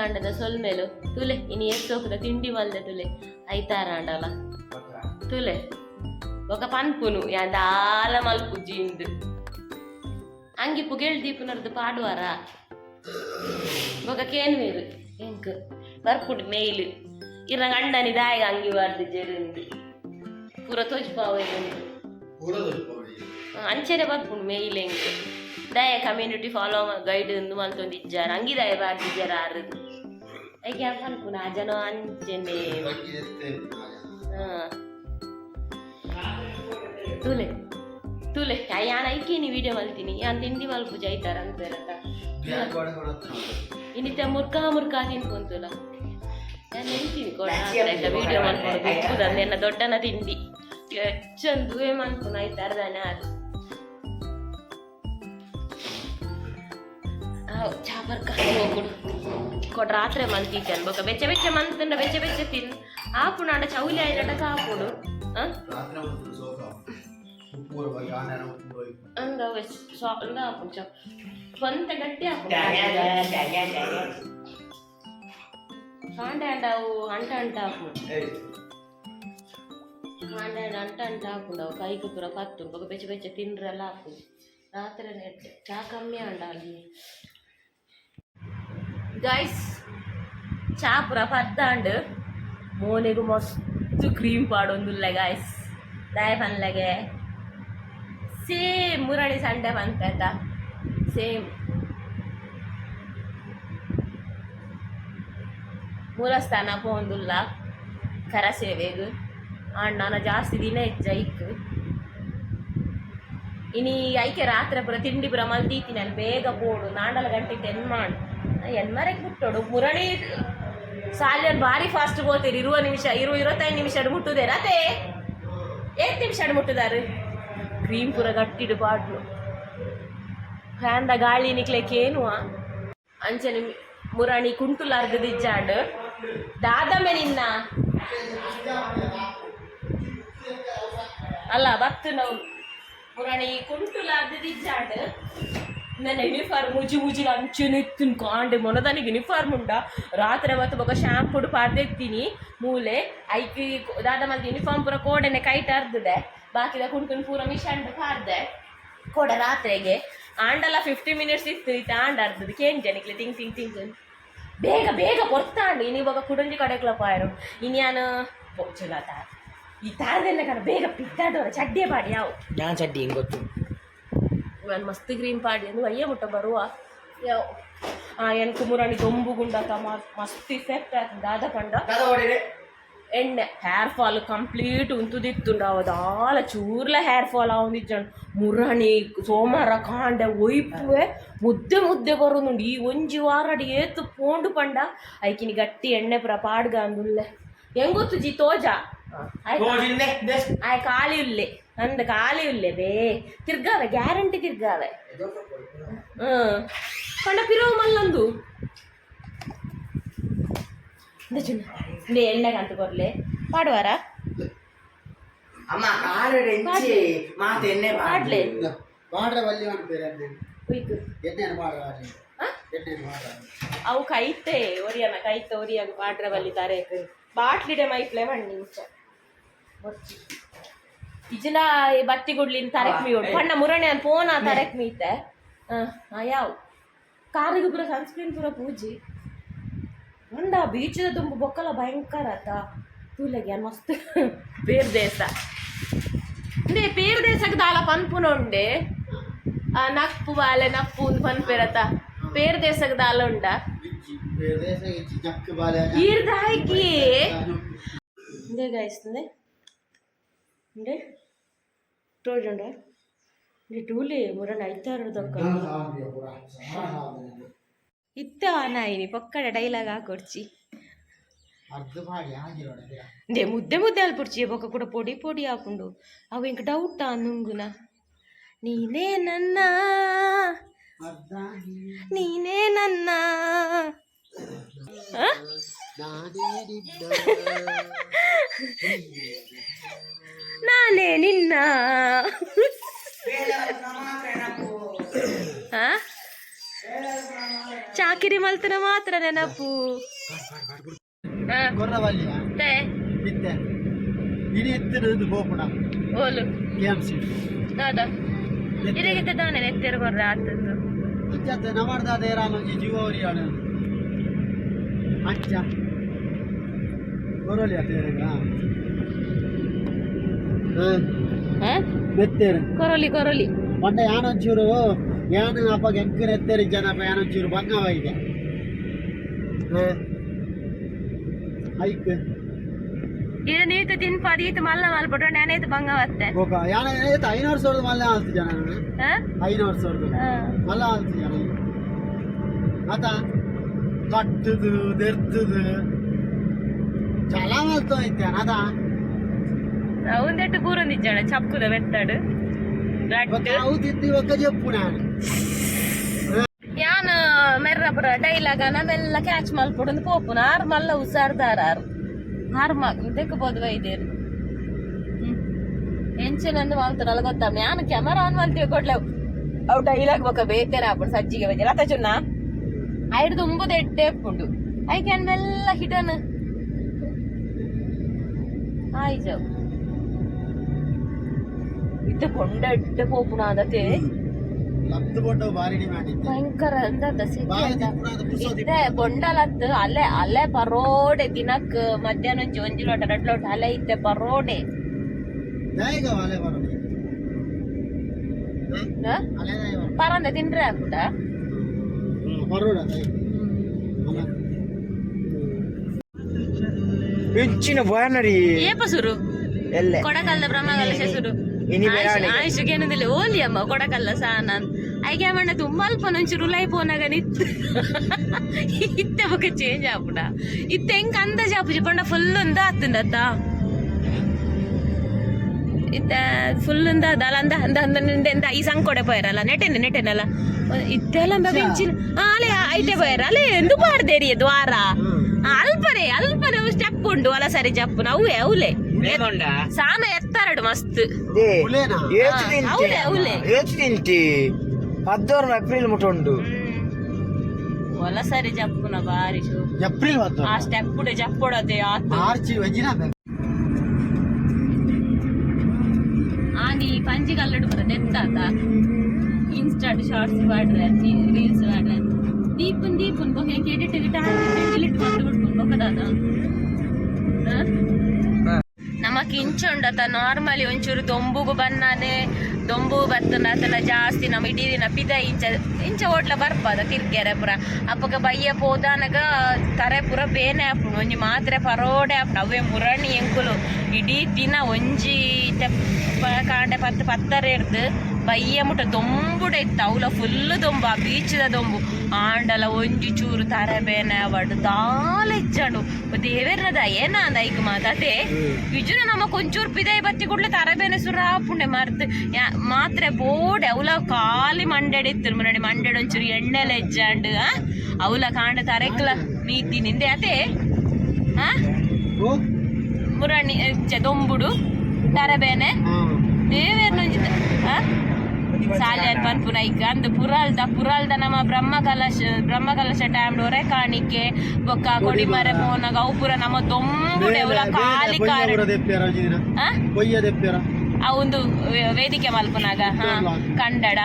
ಮೇಲು ತುಲೆ ಇನ್ನು ಎಷ್ಟು ಹೋಗ್ತದೆ ತಿಂಡಿ ಮಲ್ದೆ ತುಲೆ ಐತಾರ ಅಂಡಲ್ಲ ತುಲೆ ఒక పన్పును యాందాల మలుపు జీందు అంగి పుగేళ్ళు దీపునర్దు పాడువారా ఒక కేను వేరు ఇంక ಬರ್ಪುಡು ಮೇಯ್ಲು ಇರ ಗಂಡನಿ ದಾಯಿಗ ಅಂಗಿ ಬಾರ್ದು ಜೆರಿಂದು ಪೂರ ತೋಜ್ಪಾವೇನು ಅಂಚೆನೆ ಬರ್ಪುಡು ಮೇಯ್ಲು ಎಂಕ್ ದಯ ಕಮ್ಯುನಿಟಿ ಫಾಲೋ ಗೈಡ್ ಎಂದು ಮಲ್ತೊಂದು ಇಜ್ಜಾರ ಅಂಗಿ ದಯ ಬಾರ್ದು ಇಜ್ಜಾರ ಆರು ಐಕೆ ಅನ್ಪುನ ಆ ಜನ ಅಂಚೆನೆ ಹಾ ತುಲೆ ತುಲೆ ಯಾನ್ ಐಕೇನಿ ವಿಡಿಯೋ ಮಲ್ತೀನಿ ಯಾನ್ ತಿಂಡಿ ಮಲ್ಪು ಜೈತಾರ ಅಂತಾರತ ಇನ್ನಿತ್ತ ಮುರ್ಕ ಮುರ್ಕ ತಿನ್ಕೊಂತುಲ ನಾನು ನೆನ್ತೀನಿ ಕೊಡ ವಿಡಿಯೋ ಮಾಡ್ಕೊಂಡು ಬಿಕ್ಕುದು ಅಂದೆನ್ನ ದೊಡ್ಡನ ತಿಂಡಿ ಹೆಚ್ಚಂದು ಏಮನ್ಕೊಂಡು ಆಯ್ತಾರ ದಾನೆ ಅದು ಚಾಪರ್ಕ ಹೋಗುಡು ಕೊಡ ರಾತ್ರಿ ಮಲ್ತೀಚನ್ ಬೊಕ ಬೆಚ್ಚ ಬೆಚ್ಚ ಮಂತಂಡ ಬೆಚ್ಚ ಬೆಚ್ಚ ತಿನ್. ಆಪುಣ ಅಂಡ ಚೌಲಿ ಆಯ್ನಟ ಕಾಪುಡು ಆಪುಡು ಚಪ್ ಸ್ವಂತ ಗಟ್ಟಿ ಕಾಂಡೆ ಅಂಡ ಅವು ಅಂಟ ಅಂಟ ಹಾಕೊಂಡು ಕಾಂಡೆ ಅಂಡ ಅಂಟ ಅಂಟ ಅವು ಕೈ ಕುತ್ತುರ ಪತ್ತು ಬೊಕ ಬೆಚ್ಚ ಬೆಚ್ಚ ತಿನ್ರಲ್ಲ ಆಪು ರಾತ್ರಿ ಚಾ ಕಮ್ಮಿ ಅಂಡ ಅಲ್ಲಿ ಗೈಸ್ ಚಾ ಪುರ ಪದ್ದಾಂಡ್. ಮೋನೆಗು ಮಸ್ತ್ ಕ್ರೀಮ್ ಪಾಡೊಂದುಲ್ಲೆ ಗಾಯ್ಸ್ ದಾಯ ಪನ್ಲಗೆ. ಸೇಮ್ ಮುರಳಿ ಸಂಡೆ ಬಂತ ಸೇಮ್ ಮೂಲಸ್ಥಾನ ಪೋಂದುಲ್ಲ ಅಂಡ್ ನಾನು ಜಾಸ್ತಿ ದಿನ ಹೆಚ್ಚ ಐಕ್ ಇನಿ ಐಕೆ ರಾತ್ರಿ ಪುರ ತಿಂಡಿ ಪುರ ಮಲ್ತೀತಿ ನಾನು ಬೇಗ ಪೋಡು. ನಾಂಡಲ ಗಂಟೆ ಟೆನ್ ಮಾಡು. ಎನ್ಮರೆಗೆ ಬಿಟ್ಟೋಡು. ಮುರಳಿ ಸಾಲಿಯನ್ ಭಾರಿ ಫಾಸ್ಟ್ ಹೋಗ್ತೀರಿ. ಇರುವ ನಿಮಿಷ, ಇರುವ ಇರುವತ್ತೈದು ನಿಮಿಷ ಮುಟ್ಟುದೇ. ರತೆ ಏತ್ ನಿಮಿಷ ಮುಟ್ಟುದಾರು? ಕ್ರೀಮ್ ಪೂರ ಗಟ್ಟಿಡು ಬಾಡ್ಲು ಫ್ಯಾನ್ದ ಗಾಳಿ ನಿಕ್ಲೆಕ್ ಏನು ಅಂಚನೆ ಮುರಾಣಿ ಕುಂಟುಲಾರ್ದು ದಿಜ್ಜಾಂಡ್ ದಾದಮೆ ನಿನ್ನ? ಅಲ್ಲ ಬತ್ತು ನಾವು ಮುರಾಣಿ ಕುಂಟುಲಾರ್ದು ದಿಜ್ಜಾಂಡ್ ನನ್ನ యూనిఫామ్ ಉಜಿ ముజ్జి ಅಂಚೆನಿತ್ತಿನ ಕಾಂಡೆ ಮೊನದನಿಗೆ ಯೂನಿಫಾರ್ಮ್ ಉಂಡ ರಾತ್ರಿ ಅವತ್ತು ಬೊಕ ಶಾಂಪುಡು ಪಾಡ್ದೆತ್ತೀನಿ ಮೂಲೆ ಐಕಿ ದಾದ ಮಲ್ದ ಯೂನಿಫಾರ್ಮ್ ಪೂರ ಕೋಡೆನೆ ಕೈಟ್ ತರ್ದಿದೆ ಬಾಕಿದ ಕುಣ್ಕೊಂಡು ಪೂರ ಮಿಷಂಡು ಪಾಡ್ದೆ ಕೊಡ ರಾತ್ರಿಗೆ ಆಂಡಲ್ಲ ಫಿಫ್ಟಿ ಮಿನಿಟ್ಸ್ ಇತ್ತು ಇತ್ತು ಆಂಡ್ ಅರ್ದದು ಕೇನ್ ಜನಕ್ಕೆ ತಿಂಗ್ ತಿಂಗ್ ತಿಂಗ್ ಬೇಗ ಬೇಗ ಬರ್ತಾಂಡು ಇನ್ನು ಇವಾಗ ಕುಡಂಜಿ ಕಡೆಕ್ಲ ಪಾಯರು. ಇನ್ಯಾನು ಚಲೋ ತಾರ್ ಈ ತಾರದೆಲ್ಲ ಕಣ ಬೇಗ ಪಿದ್ದಾಡೋರ ಚಡ್ಡೆ ಬಾಡಿ ಯಾವ? ನಾನು ಚಡ್ಡಿ ಹಿಂಗೆ ಗೊತ್ತು? ನಾನು ಮಸ್ತ್ ಗ್ರೀನ್ ಪಾಡಿ ಅಂದು ಅಯ್ಯ ಮುಟ್ಟ ಬರುವ. ಯಾವ ಎನ್ ಕುಮುರಾಣಿ ದೊಂಬು ಗುಂಡಕ ಮಸ್ತ್ ಇಫೆಕ್ಟ್ ಆಗ್ತದೆ ದಾದ ಪಂಡ ಎಣ್ಣೆ. ಹೇರ್ ಫಾಲ್ ಕಂಪ್ಲೀಟ್ ಉಂತುದಿತ್ತುಂಡು ಅವದಾಲ ಚೂರ್ಲ ಹೇರ್ ಫಾಲ್ ಅವನಿಜ್ಜಂಡು ಮುರಣಿ ಸೋಮಾರ ಕಾಂಡೆ ಒಯ್ಪುವೆ. ಮುದ್ದೆ ಮುದ್ದೆ ಬರೋದುಂಡು ಈ ಒಂಜಿ ವಾರಡಿ ಏತು ಪೋಂಡು ಪಂಡ. ಐಕಿನಿ ಗಟ್ಟಿ ಎಣ್ಣೆ ಪುರ ಪಾಡ್ಗ ಅಂದುಲ್ಲೆ. ಹೆಂಗೊತ್ತು ಜಿ ತೋಜ? ಕಾಲಿಯುಲ್ಲೆ ನಂದು ಕಾಲಿಯುಲ್ಲೆವೇ ತಿರ್ಗಾವೆ ಗ್ಯಾರಂಟಿ ತಿರ್ಗಾವೆ ಹ್ಮ್ ಕಣ ಪಿರುವ ಮಲ್ಲಂದು ಎಣ್ಣೆ ಕಂತು ಕೊರ್ಲೆ ಪಾಡುವಾರ ಪಾಡ್ಲೆ ಅವು ಕೈತೆ ಒರಿಯನ ಕೈತೆ ಒರಿಯಾಗ ಪಾಡ್ರ ಬಲ್ಲಿ ತಾರೆ ಬಾಟ್ಲಿಡೆ ಮೈ ಫ್ಲೇವರ್ ನಿಮಿಷ ಇಜಿಲ ಬತ್ತಿ ಗುಡ್ಲಿನ ತರಕ್ ಮೀ ಉಡು ಪಣ್ಣ ಮುರಣೆ ಅಂತ ಫೋನ್ ಆ ತರಕ್ ಮೀತೆ ಯಾವ ಕಾರಿಗೆ ಪೂರ ಸನ್ಸ್ಕ್ರೀನ್ ಪೂರ ಪೂಜಿ ಉಂಡ ಬೀಚದ ತುಂಬ ಬೊಕ್ಕಲ ಭಯಂಕರ ಆತ ತೂಲಗಿ ಮಸ್ತ್ ಬೇರ್ ದೇಶ ಇಂದೇ ಬೇರ್ ದೇಶಕ್ಕೆ ದಾಲ ಪನ್ಪುನ ಉಂಡೆ ನಕ್ಪು ಬಾಲೆ ನಪ್ಪು ಒಂದು ಪನ್ಪೇರತ ಬೇರ್ ದೇಶಕ್ಕೆ ದಾಲ ಉಂಡ ಈರ್ದಾಗಿ ಇದೇ ಗಾಯಿಸ್ತದೆ ಇಂಡೆ ಟೋಜುಂಡ ಇಂಡೆ ಟೂಲಿ ಮುರಣ ಐತಾರದಕ್ಕ ಇತ್ತ ನಾಯಿನಿ ಪಕ್ಕಡ ಡೈಲಾಗ್ ಹಾಕೊಡ್ಚಿ ಅರ್ಧ ಮಾಡಿ ಆಗಿರೋಣ ಇಂದೆ ಮುದ್ದೆ ಮುದ್ದೆ ಅಲ್ಪುಡ್ಚಿ ಬೊಕ್ಕ ಕೂಡ ಪೊಡಿ ಪೊಡಿ ಹಾಕೊಂಡು ಅವ ಇಂಕ ಡೌಟಾ ನುಂಗುನ ನೀನೇ ನನ್ನ ಅರ್ಧ ನೀನೇ ನನ್ನ? ಚಾಕಿರಿ ಮಲ್ತನ ಮಾತ್ರ ನೆನಪು. ಓಲು ಕೆ ಎಂ ಸಿ. ಹೌದಾ. ಇದಕ್ಕಿಂತ ತಾನೇ ನೆತ್ತಿರ ಕೊರ್ರೆ ಆತದ್ದು ಅಂಚತ್ತೆ ನಮರ್ದಾದ ಏರಾನೊಂಜಿ ಜೀವವರಿ ಆಡ ಅಂಚ. ಗೊರವಲಿ ಅತ್ತೇರಂಗ ಹಾ? ಬೆತ್ತೇರು ಕೊರಲಿ ಕೊರಲಿ. ಪಂಡ ಯಾನೊಂಚೂರು ಏನು ಅಪ್ಪ ಎಂಕರ ಎತ್ತೇರಿ ಜನ ಯಾನೊಂಚೂರು ಇದೆ ಐಕ್. ಇದು ನೀತು ತಿನ್ಪಾದ ಈತು ಮಲ್ಲ ಮಲ್ಬಿಟ್ರೆ ನೆನೆದು ಭಂಗ ಮತ್ತೆ ಹೋಗ. ಯಾನ ಐನೂರು ಸಾವಿರದ ಮಲ್ಲ ಆಲ್ತು ಜನ ಐನೂರು ಸಾವಿರದ. ಮಲ್ಲ ಆಲ್ತು ಜನ ಆತ? ಕಟ್ಟದು ದೆರ್ತದು. ಚಲ ಮಲ್ತು ಐತೆ ಅದ ఉందట్టు కూరంది ఇచ్చాడు చప్పుద పెడతాడు యాను మెర్రపుర డైలాగాన మెల్ల క్యాచ్ మల్పడుంది పోపునారు మళ్ళా ఉసారుదారారు ఆరు మాకు దెక్కపోదు వైదేరు ఎంచినందు వాళ్ళతో నలగొద్దాం. యాను కెమెరా అని వాళ్ళు తీయకోట్లేవు అవు డైలాగ్ ఒక బేతేరా అప్పుడు సజ్జిగా వెజ్జలు అత చున్నా. ఐదు దుంబు తెట్టేపుండు ఐ క్యాన్ మెల్ల హిటన్. ఆయి జావు ಲತ್ತು ಬೊಡ್ಡ ಬಾರಿಣಿ ಮಾಡಿದ್ದೆ ಭಯಂಕರ ಅಂತ ಬಾರಿ ತಿಪ್ಪುನಾದ ಪುಸೋದಿ ಇತ್ತೆ ಬೊಂಡಲತ್ತು ಅಲೆ ಅಲೆ ಪರೋಡೆ ದಿನಕ್ ಮಧ್ಯಾಹ್ನ ಒಂಜಿ ಒಂಜಿ ಲೋಟ ಎರಡು ಲೋಟ ಅಲೆ ಇತ್ತೆ ಪರೋಡೆ ದಯಗ ವಾಲೆ ಬರೋದು ಹ? ಅಲೆ ದಯ ಬರೋದು ಪರಂದೆ ತಿನ್ರೆ ಹಾಕುದ ಬರೋಡ ದಯ ಅಲ್ಲ ಹೆಚ್ಚಿನ ಬಾನರಿ ಏಪ ಸುರು ಎಲ್ಲೆ ಕೊಡಕಲ್ಲ ಬ್ರಹ್ಮಗಲ್ಲ ಶಸುರು ಇನಿ ಬೇರೆ ಆಯುಷ್ കൊടക്കല്ല ಓಲಿ ಅಮ್ಮ ಕೊಡಕಲ್ಲ ಸಾನ ಐಗೆ ಮಣ್ಣ ತುಂಬ ಅಲ್ಪ ಒಂಚೂರು ಲೈ ಪೋನಾಗ ನಿತ್ತು ಇತ್ತೆ ಬೊಕ ಚೇಂಜ್ ಆಪುಡ ಇತ್ತೆ ಹೆಂಗ್ ಅಂದಾಜ್ ಆಪುಜಿ ಪಂಡ ಫುಲ್ ಒಂದ ಆತಂದತ್ತ ಇತ್ತ ಫುಲ್ ಇಂದ ಅದಲ್ಲ ಅಂದ ಅಂದ ಅಂದ ನಿಂದ ಎಂದ ಈ ಸಂಗ್ ಕೊಡೆ ಪೋಯರಲ್ಲ ನೆಟೆನೆ ನೆಟೆನಲ್ಲ ಇತ್ತೆಲ್ಲ ಬೆಂಚಿನ. ಆಲೆ ಐಟೆ ಪೋಯರ ಅಲ್ಲೇ ಎಂದು ಪಾಡ್ದೇರಿ ದ್ವಾರ. ಅಲ್ಪರೆ ಅಲ್ಪರೆ ಅಲ್ಪನೆ ಸ್ಟೆಪ್ ಉಂಡು ಅಲ್ಲ ಸರಿ ಜಪ್ಪು ಅವೇ ಅವಲೆ. ಏನುಂಡ ಸಾನ ಎತ್ತರಡು ಮಸ್ತ್ ಹುಲೇನಾ? ಏಚ್ ಆ, ತಿಂತಿ ಅವ್ಲೆ, ಅವ್ಲೆ. ಏಚ್ ತಿಂತಿ ಹದಿನಾರು ಏಪ್ರಿಲ್ ಮುಟ್ಟುಂಡು ಒಲ ಸರಿ ಜಪ್ಪುನ ಬಾರಿ ಶೋ ಏಪ್ರಿಲ್ ಹೊತ್ತು ಆ ಸ್ಟೆಪ್ ಉಡೆ ಜಪ್ಪೊಡದೆ ಆತು ಮಾರ್ಚ್ ವಜ್ಜಿನ ಆನಿ ಪಂಚಿ ಕಲ್ಲಡು ಬರೋದು ಎತ್ತಾತ ಇನ್ಸ್ಟಾಟ್ ಶಾರ್ಟ್ಸ್ ಮಾಡ್ರೆ ರೀಲ್ಸ್ ಮಾಡ್ರೆ ದೀಪನ್ ದೀಪನ್ ಬೊಕ್ಕೆ ಎಡಿಟ್ ಗಿಟ ಡಿಲೀಟ್ ಮಾಡಿ ಬಿಡ್ಕೊಂಡು ಬೊಕ್ಕದಾದ ನಮಕ್ ಇಂಚ ಉಂಡತ ನಾರ್ಮಲಿ ಒಂಚೂರು ದೊಂಬುಗು ಬನ್ನಾನೆ ದೊಂಬು ಬತ್ತನ ಜಾಸ್ತಿ ನಮ್ಮ ಇಡೀ ದಿನ ಪಿದ ಇಂಚ ಇಂಚ ಹೋಟ್ಲ ಬರ್ಪದ ತಿರ್ಗ್ಯಾರೆ ಪುರ. ಅಪ್ಪಗ ಬಯ್ಯ ಪೋದಾನಗ ತರೆ ಪುರ ಬೇನೆ ಆಪುಂಡು ಒಂಜಿ ಮಾತ್ರೆ ಪರೋಡೆ ಆಪುಂಡು ಅವೇ ಮುರಣಿ ಎಂಕುಲು. ಇಡೀ ದಿನ ಒಂಜಿ ತೆಪ್ಪ, ಕಾಂಡೆ ಪತ್ತು ಪತ್ತರೆ ಇರ್ದು ಬಯ್ಯ ಮುಟ್ಟ ದೊಂಬುಡೆ ಇತ್ತು ಅವಲ ಫುಲ್ ದೊಂಬು ಆ ಬೀಚದ ದೊಂಬು. ಆಂಡಲ ಒಂಜಿ ಚೂರು ತರಬೇನೆ ಅವಡು ದಾಲೆಜ್ಜಂಡು ದೇವೇರ್ನದ ಏನ ಅಂದ ಈಗ ಮಾತಾತೆ ವಿಜುನ ನಮ್ಮ ಕೊಂಚೂರು ಪಿದೈ ಬತ್ತಿ ಕೂಡಲೇ ತರಬೇನೆ ಸುರ ಪುಣ್ಯ ಮರ್ತ್. ಯಾ- ಮಾತ್ರೆ ಬೋಡೆ ಅವಲ ಖಾಲಿ ಮಂಡೆಡಿತ್ತು ಮುರಡಿ ಮಂಡೆಡ್ ಒಂಚೂರು ಎಣ್ಣೆಲೆ ಎಜ್ಜಾಂಡ್? ಅವಲ ಕಾಂಡ ತರೆಕ್ಲ ನೀತಿ ನಿಂದೆ ಅತೆ ಹಾ ಮುರಣಿ ದೊಂಬುಡು ತರಬೇನೆ. ಹಾ ದೇವೇರ್ನೊಂಜಿ ಆ? ಸಾಲ್ಯಾನ್ ಈಗ ಅಂದ್ ಪುರಾಲ್ದ ಪುರಾಲ್ದ ನಮ್ಮ ಬ್ರಹ್ಮ ಕಲಶ ಬ್ರಹ್ಮ ಕಲಶ ಟೈಮ್ ಡೋರೆ ಕಾಣಿಕೆ ಬೊಕ್ಕ ಕೊಡಿಮರೆ ಪೋನಾಗ ಅವು ಪುರ ನಮ್ಮ ದೊಂಬುಡೆ ಅವಲ ಕಾಲಿ ಕಾರ. ಆ? ಕೊಯ್ಯ ಒಂದು ವೇದಿಕೆ ಮಲ್ಪನಾಗ ಹಾ. ಕಂಡಡ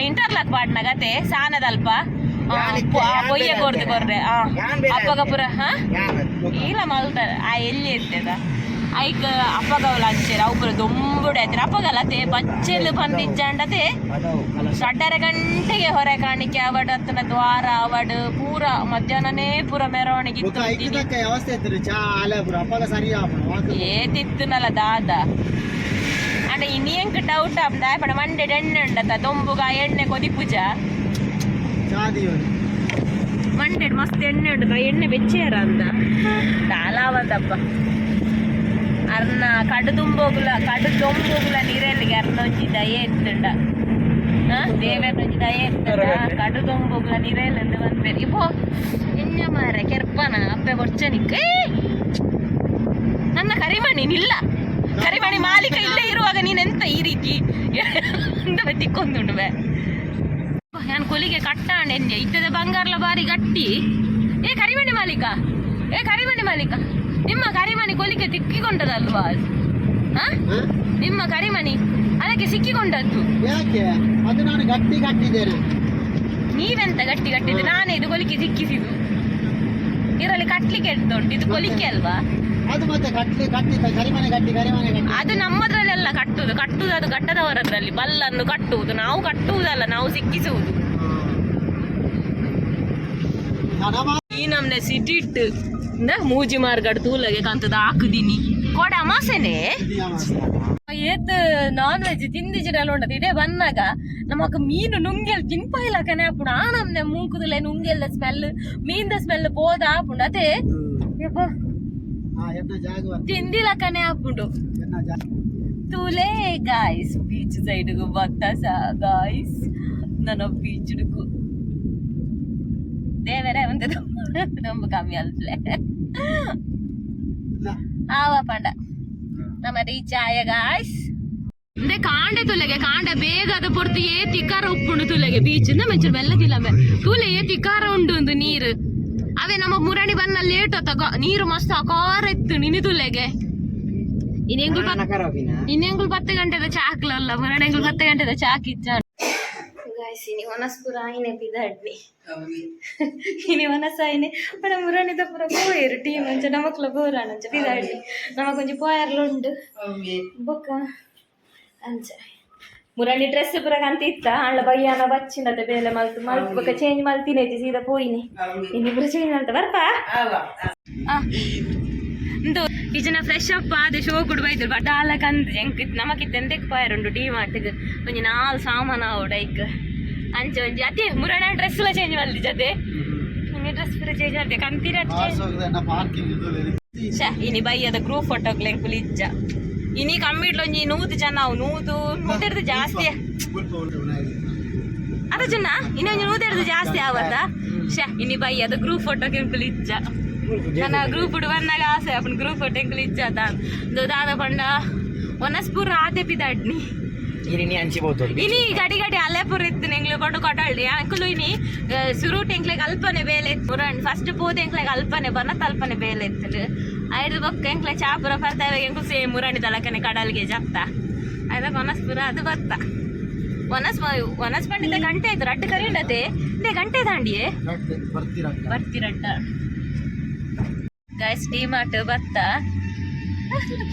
ಇಂಟರ್ಲಾಕ್ ಪಾಡ್ನಾಗ ಅತೆ ಸಾನದಲ್ಪ. ಬೇರೆ ಕೊರ್ದು? ಕೊರ್ರೆ ಅಪ್ಪಗ ಪುರ ಹಾ? ಇಲ್ಲ ಮಲ್ತಾರ ಆ ಎಲ್ಲಿ ಇರ್ತದ? ಐಕ್ ಅಪ್ಪಗಲ್ಲ ಅಂಚೆರ ಅವುಗಳು ದೊಂಬುಡೆ ಅಪ್ಪಗಲ ತೇ ಬಚ್ಚೆಲ್ ಬಂದಿಜ್ಜಂಡ ತೇ ಸಡ್ಡರ ಗಂಟೆಗೆ ಹೊರ ಕಾಣಿಕೆ ಅವಡ್ ಅತ್ತನ ದ್ವಾರ ಅವಡ್ ಪೂರ ಮಧ್ಯಾಹ್ನನೇ ಪೂರ ಮೆರವಣಿಗೆ ಏತಿತ್ತುನಲ್ಲ ದಾದ. ಅಂಡ ಇನ್ನೇಂಕ್ ಡೌಟ್ ಆಗ್ತದೆ ಆಯ್ಪಡ ಮಂಡೆಡ್ ಎಣ್ಣೆ ಉಂಡತ ದೊಂಬುಗ ಎಣ್ಣೆ ಕೊದಿ ಪೂಜಾ ಮಂಡೆಡ್ ಮಸ್ತ್ ಎಣ್ಣೆ ಉಂಡದ ಎಣ್ಣೆ ಬೆಚ್ಚೇರ ಅಂತ ದಾಲಾವದಪ್ಪ ಅರ್ನ ಕಡು ತುಂಬೋಗುಲ ಕಡು ದೊಂಬೋಗುಲ ನೀರೆಲ್ಲಿಗೆ? ಅರ್ನ ಒಂಜಿ ದಯೆ ಎತ್ತುಂಡ ಹಾ? ದೇವೇರ್ನ ಒಂಜಿ ದಯೆ ಎತ್ತುಂಡ ಕಡು ದೊಂಬೋಗುಲ ನೀರೆಲ್ಲಿಂದ ಬಂದ್ಬೇರಿ ಇಪ್ಪೋ ಎಣ್ಣೆ ಮಾರ ಕೆರ್ಪನ ಅಪ್ಪೆ ಕೊರ್ಚನಿಕ್ ನನ್ನ ಕರಿಮಣಿ ನಿಲ್ಲ. ಕರಿಮಣಿ ಮಾಲೀಕ ಇಲ್ಲೇ ಇರುವಾಗ ನೀನೆಂತ ಈ ರೀತಿ ತಿಕ್ಕೊಂದುಂಡು ಬೇ ನಾನು ಕೊಲಿಗೆ ಕಟ್ಟಾಣೆ ಇದ್ದದ ಬಂಗಾರಲ ಬಾರಿ ಗಟ್ಟಿ. ಏ ಕರಿಮಣಿ ಮಾಲೀಕ. ಏ ಕರಿಮಣಿ ಮಾಲೀಕ. ನಿಮ್ಮ ಕರಿಮಣಿ ಕೊಲಿಕೆ ಹ? ನಿಮ್ಮ ಕರಿಮಣಿ ಅದಕ್ಕೆ ಸಿಕ್ಕಿಕೊಂಡದ್ದು? ಯಾಕೆ? ಅದು ನಾನು ಗಟ್ಟಿ ಕಟ್ಟಿದ್ದೇನೆ ನೀವೆಂತ ಗಟ್ಟಿ ಕಟ್ಟಿದ್ದು ನಾನೇ ಇದು ಕೊಲಿಕೆ ಸಿಕ್ಕಿಸಿದ್ದು. ಇದರಲ್ಲಿ ಕಟ್ಲಿಕ್ಕೆ ಉಂಟು? ಇದು ಕೊಲಿಕೆ ಅಲ್ವಾ? ಅದು ಮತ್ತೆ ಕಟ್ಟಿ ಕಟ್ಟಿತ ಕರಿಮನೆ ಕಟ್ಟಿ ಕರಿಮನೆ ಕಟ್ಟಿ ಅದು ನಮ್ಮದ್ರಲ್ಲೆಲ್ಲ ಕಟ್ಟುದು ಕಟ್ಟುದು ಅದು ಘಟ್ಟದವರದ್ರಲ್ಲಿ. ಬಲ್ಲನ್ನು ಕಟ್ಟುವುದು. ನಾವು ಕಟ್ಟುವುದಲ್ಲ ನಾವು ಸಿಕ್ಕಿಸುವುದು. ಈ ನಮ್ನೆ ಸಿಟಿ ಇಟ್ಟು ಇಂದ ಮೂಜಿ ಮಾರ್ಗಡ್ ತೂಲಗೆ ಕಂತದ ಹಾಕುದೀನಿ. ಕೊಡ ಅಮಾಸೆನೆ. ಏತ್ ನಾನ್ ವೆಜ್ ತಿಂದಿಜಿಡಲ್ ಉಂಡದ, ಇದೇ ಬಂದಾಗ ನಮಕ್ ಮೀನು ನುಂಗೆಲ್ ತಿನ್ಪಾಯಿಲ್ಲ ಕನೆ ಆಪುಂಡ ಆ ನಮ್ನೆ ಮೂಂಕುದಲೆ ನುಂಗೆಲ್ಲ ಸ್ಮೆಲ್ ಮೀನ್ದ ಸ್ಮೆಲ್ ಪೋದ ಆಪುಂಡು ಅದೇ ಯಪ್ಪ ಹಾ ಎನ್ನ ಜಾಗ ತಿಂದಿಲ್ಲ ಕನೆ ಆಪುಂಡು ತೂಲೇ ಗಾಯ್ಸ್ ಬೀಚ್ ಸೈಡ್ಗೂ ಸಾ ಗಾಯ್ಸ್ ನನ್ನ ಬೀಚ್ಡ್ಕು ದೇವರೇ. ಅಂತ ತುಂಬ ಕಮ್ಮಿ ಅಲ್ಪ್ಲೆ ಆವ ಪಂಡ. ನಮ್ಮ ರೀಚ್ ಆಯ ಗಾಯ್ಸ್ ಅಂದ್ರೆ ಕಾಂಡ ತುಲೆಗೆ ಕಾಂಡ ಬೇಗ ಅದ ಪೊರ್ತಿ ಏ ತಿಕ್ಕಾರ ಉಪ್ಪುಂಡು ತುಲೆಗೆ ಬೀಚ್ ಇಂದ ಮೆಚ್ಚು ಬೆಲ್ಲದಿಲ್ಲಮ್ಮೆ ತುಲೆ ಏ ತಿಕ್ಕಾರ ಉಂಡು ಒಂದು ನೀರು. ಅವೆ ನಮ್ಮ ಮುರಣಿ ಬನ್ನ ಲೇಟ್ ತಗೋ ನೀರು ಮಸ್ತ್ ಅಕಾರ ಇತ್ತು ನಿನಿ ತುಲೆಗೆ ಇನ್ನೆಂಗುಳ್ ಇನ್ನೆಂಗುಳ್ ಪತ್ತೆ ಗಂಟೆದ ಚಾಕ್ಲಲ್ಲ ಮುರಣೆಂಗುಳ್ ಪತ್ತೆ ಗಂಟೆದ ಚಾಕ್ ini onas puraine pidadni ini onas aine pada murani da pura poer team anja ನಮಕ್ಲ club orana anja pidadni nama konje dress ಪೂರ ಕಂತ ಇತ್ತ ಅಣ್ಣ ಬಯ್ಯಾನ ಬೇಲೆ ಮಲ್ತು ಮಲ್ತು ಚೇಂಜ್ ಮಲ್ತಿನೇ ಸೀದ ಪೋಯಿನಿ. ಇನ್ನು ಪೂರ ಚೇಂಜ್ ಮಲ್ತ ಬರ್ಪ? ಇಂದು ಇಜನ ಫ್ರೆಶ್ ಅಪ್ ಆದ ಶೋ ಕೂಡ ಬೈದ್ರು ಡಿ ಮಾರ್ಟ್ಗೆ ಒಂಜಿ ನಾಲ್ ಸಾಮಾನ ಅವಡೈಕ್ ಅಂಚ ಒಂಜಿ ಅದೇ, ಮುರಣ ಡ್ರೆಸ್ ಎಲ್ಲ ಚೇಂಜ್ ಮಲ್ದಿ ಜೊತೆ. ಇನಿ ಡ್ರೆಸ್ ಪೂರ ಚೇಂಜ್ ಮಾಡ್ದೆ ಕಂತೀರ ಛೆ, ಇನಿ ಬೈಯದ ಗ್ರೂಪ್ ಫೋಟೋ ಲೆಂಕುಲ್ ಇಜ್ಜ. ಇನಿ ಕಮ್ಮಿಡ್ಲ ಒಂಜಿ ನೂದು ಜನ, ಅವು ನೂದು ನೂತೆರ್ದು ಜಾಸ್ತಿ. ಅದ ಜನ? ಇನ್ನೊಂದು ನೂತೆರ್ದು ಜಾಸ್ತಿ ಆವತ್ತ? ಶಾ ಇನಿ ಬೈಯದ ಗ್ರೂಪ್ ಫೋಟೋ ಕೆಂಕುಲ್ ಇಜ್ಜ. ನನ್ನ ಗ್ರೂಪ್ ಬಂದಾಗ ಆಸೆ, ಅಪ್ಪನ ಗ್ರೂಪ್ ಫೋಟೋ ಎಂಕುಲ್ ಇಜ್ಜ ದಾದ ದಾದ ಪಂಡ ಒನಸ್ಪುರ ಆತೆ ಪಿದಾಡ್ನಿ ಇರಿನಿ ಹಂಚಿಬೋದು ಇನಿ ಗಡಿ ಗಡಿ ಅಲ್ಲೆಪುರ ಇತ್ತು ನೆಂಗ್ಲು ಕೊಂಡು ಕೊಟ್ಟಳ್ಳಿ ಅಂಕಲು ಇನಿ ಸುರೂಟ್ ಎಂಕ್ಲೆಗ್ ಅಲ್ಪನೆ ಬೇಲೆ ಇತ್ತು. ಫಸ್ಟ್ ಪೂದ ಎಂಕ್ಲೆಗ್ ಅಲ್ಪನೆ ಬರ್ನ ತಲ್ಪನೆ ಬೇಲೆ ಇತ್ತು. ಐದು ಬೊಕ್ಕ ಎಂಕ್ಲೆ ಚಾಪುರ ಬರ್ತಾವೆ ಎಂಕು ಸೇಮ್ ಮುರಣಿ ತಲಕನೆ ಕಡಲ್ಗೆ ಜಪ್ತ. ಅದ ವನಸ್ಪುರ ಅದು ಬತ್ತ ವನಸ್ ವನಸ್ ಪಂಡಿತ ಗಂಟೆ ಆಯ್ತು ರಟ್ಟು ಕರೀಂಡತೆ ಇದೇ ಗಂಟೆ ದಾಂಡಿಯೇ? ಬರ್ತಿ ಬರ್ತಿರಟ್ಟ ಗೈಸ್ ಡಿ ಮಾರ್ಟ್ ಬತ್ತ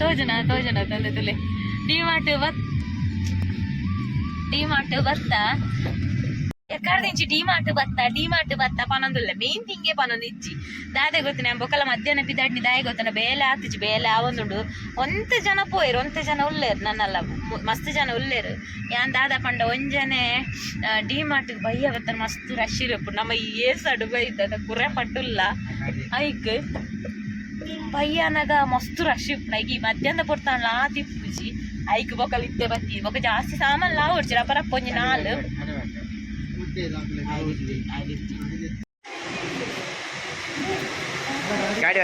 ತೋಜನ ತೋಜನ ತಲೆ ತಲೆ. ಡಿ ಮಾರ್ಟ್ ಬತ್ ಬರ್ತಾ? ಮಾರ್ಟ್ ಬತ್ತ ಎಕ್ಕರ್ದಿಂಚಿ ಡಿ ಮಾರ್ಟ್ ಬತ್ತ ಡಿ ಮಾರ್ಟ್ ಬತ್ತ ಪನೊಂದುಲ್ಲ ಮೇನ್ ತಿಂಗೆ ಪನೊಂದು ಇಜ್ಜಿ. ದಾದೆ ಗೊತ್ತಿನ ಬೊಕಲ ಮಧ್ಯಾಹ್ನ ಪಿದಾಡ್ನಿ ದಾಯ ಗೊತ್ತಿನ ಬೇಲೆ ಆತಿಜಿ ಬೇಲೆ ಆವೊಂದುಂಡು ಒಂತ ಜನ ಪೋಯ್ರು, ಒಂತ ಜನ ಉಳ್ಳೇರು, ನನ್ನಲ್ಲ ಮಸ್ತ್ ಜನ ಉಳ್ಳೇರು. ಯಾನ್ ದಾದ ಪಂಡ ಒಂಜನೆ ಡಿ ಮಾರ್ಟ್ ಬಯ್ಯ ಬತ್ತ ಮಸ್ತ್ ರಶ್ ಇರಪ್ಪು ನಮ್ಮ ಏ ಸಡು ಬೈದ ಕುರೆ ಪಟ್ಟುಲ್ಲ. ಐಕ್ ಬಯ್ಯನಗ ಮಸ್ತ್ ರಶ್ ಇಪ್ಪು ನೈಗಿ ಮಧ್ಯಾಹ್ನ ಪೊರ್ತಾನ ಲಾ ತಿಪ್ಪುಜಿ ಐಕ್ ಬೊಕಲ್ ಇತ್ತೆ ಬತ್ತಿ ಬೊಕ ಜಾಸ್ತಿ ಸಾಮಾನ್ ಲಾ ಹೊಡ್ಚಿರ ಅಪರ ಪೊಂಜಿ ನಾಲ್ ಗಾಡಿ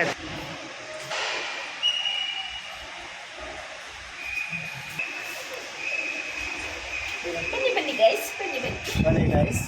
ಬನ್ನಿ ಬನ್ನಿ ಗೈಸ್ ಬನ್ನಿ ಬನ್ನಿ ಬಾಕ್ಸ್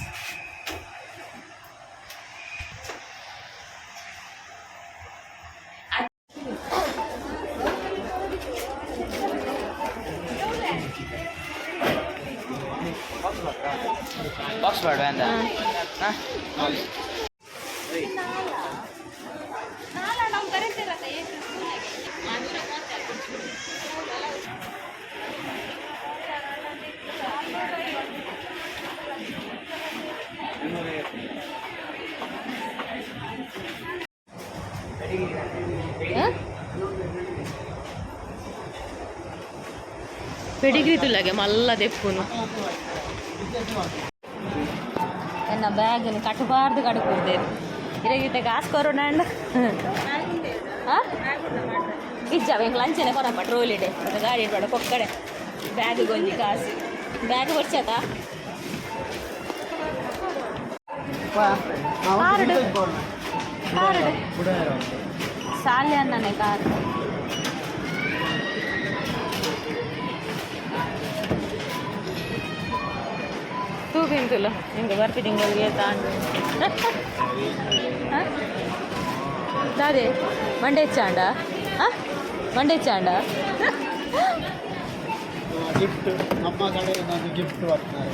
ಪೆಡಿಗ್ರಿ ತುಲ್ಲಗೆ ಮಲ್ಲ ದೆಪ್ಪುನು. ಎನ್ನ ಬ್ಯಾಗ್ ಕಟ್ಟಬಾರ್ದು ಕಟ್ಕೊಡ್ದೇನು ಇರಗಿತ್ತೆ ಗಾಸ್ ಕೊರೋಣ ಅಣ್ಣ. ಇಜ್ಜ ಬೆಂಗ್ ಲಂಚನೆ ಕೊರಪ್ಪ ಟ್ರೋಲ್ ಇಡೆ ಮತ್ತೆ ಗಾಡಿ ಇಡ್ಬೇಡ ಕೊಕ್ಕಡೆ ಬ್ಯಾಗ್ ಗೊಂಜಿ ಗಾಸ್. ಬ್ಯಾಗ್ ಹೊಡ್ಸತ ಕಾರುಡು. ಅನ್ನನೆ ಸಾಲೆ ಅನ್ನನೆ ಕಾರು ತೂಗಿಂತಲ್ಲ ಹಿಂಗೆ ಬರ್ತಿ ತಿಂಗಳಿಗೆ ತಾಂಡು ಹಾಂ ದಾದೆ ಮಂಡೆ ಚಾಂಡ ಮಂಡೆ ಚಾಂಡ ಗಿಫ್ಟ್ ನಮ್ಮ ಕಡೆಯಿಂದ ಒಂದು ಗಿಫ್ಟ್ ಬರ್ತಾರೆ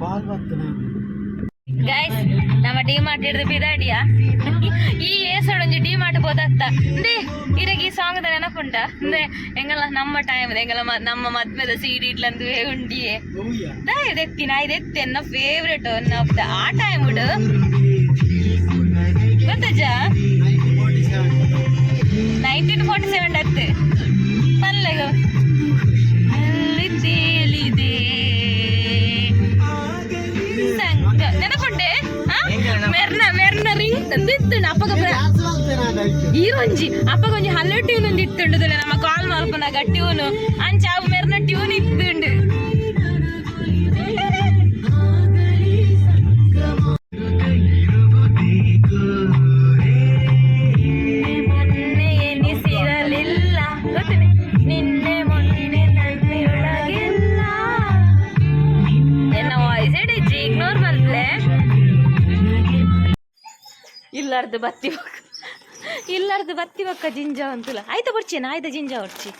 ಕಾಲ್ ಬರ್ತದೆ ಗೈಸ್ ನಮ್ಮ ಡಿ ಮಾರ್ಟ್ ಹಿಡಿದು ಬಿದಾಡಿಯಾ? ಈ ಏಸಡೊಂಜಿ ಡಿ ಮಾರ್ಟ್ ಬೋದತ್ತ ಅಂದೆ ಇರಗ ಈ ಸಾಂಗ್ ದ ನೆನಪುಂಟ? ಅಂದ್ರೆ ಎಂಗಲ್ಲ ನಮ್ಮ ಟೈಮ್ ಎಂಗಲ್ಲ ಮ- ನಮ್ಮ ಮದ್ಮೆದ ಸಿಡಿ ಇಡ್ಲಂದು ಉಂಡಿಯೇ. ನಾ ಇದೆತ್ತಿ ನಾ ಇದೆತ್ತಿ ಎನ್ನ ಆ ಟೈಮ್ ಉಡು. ಗೊತ್ತಜ್ಜ ನೈನ್ಟೀನ್ ಫೋರ್ಟಿ ಸೆವೆನ್ ಅತ್ತು ಪಲ್ಲಗ ತೇಲಿದೆ. ರಿಂಗ್ ತಂದಿತ್ತು ಅಪ್ಪಗ ಈರೊಂಜಿ. ಅಪ್ಪಗ ಒಂಜಿ ಹಲ್ಲು ಟ್ಯೂನ್ ಒಂದು ಇತ್ತುಂಡು ನಮ್ಮ ಕಾಲ್ ಮಲ್ಪನಾಗ ಟ್ಯೂನ್ ಅಂಚ ಅವು ಮೆರ್ನ ಟ್ಯೂನ್ ಇತ್ತುಂಡು ಇಲ್ಲಾರ್ದು ಬತ್ತಿ ಇಲ್ಲಾರ್ದು ಬತ್ತಿ ಬಕ್ಕ ಜಿಂಜ ಅಂತಲ್ಲ. ಆಯ್ತಾ ಬರ್ಚೇನ ಆಯ್ತಾ ಜಿಂಜ ಹೊಡ್ಚಿ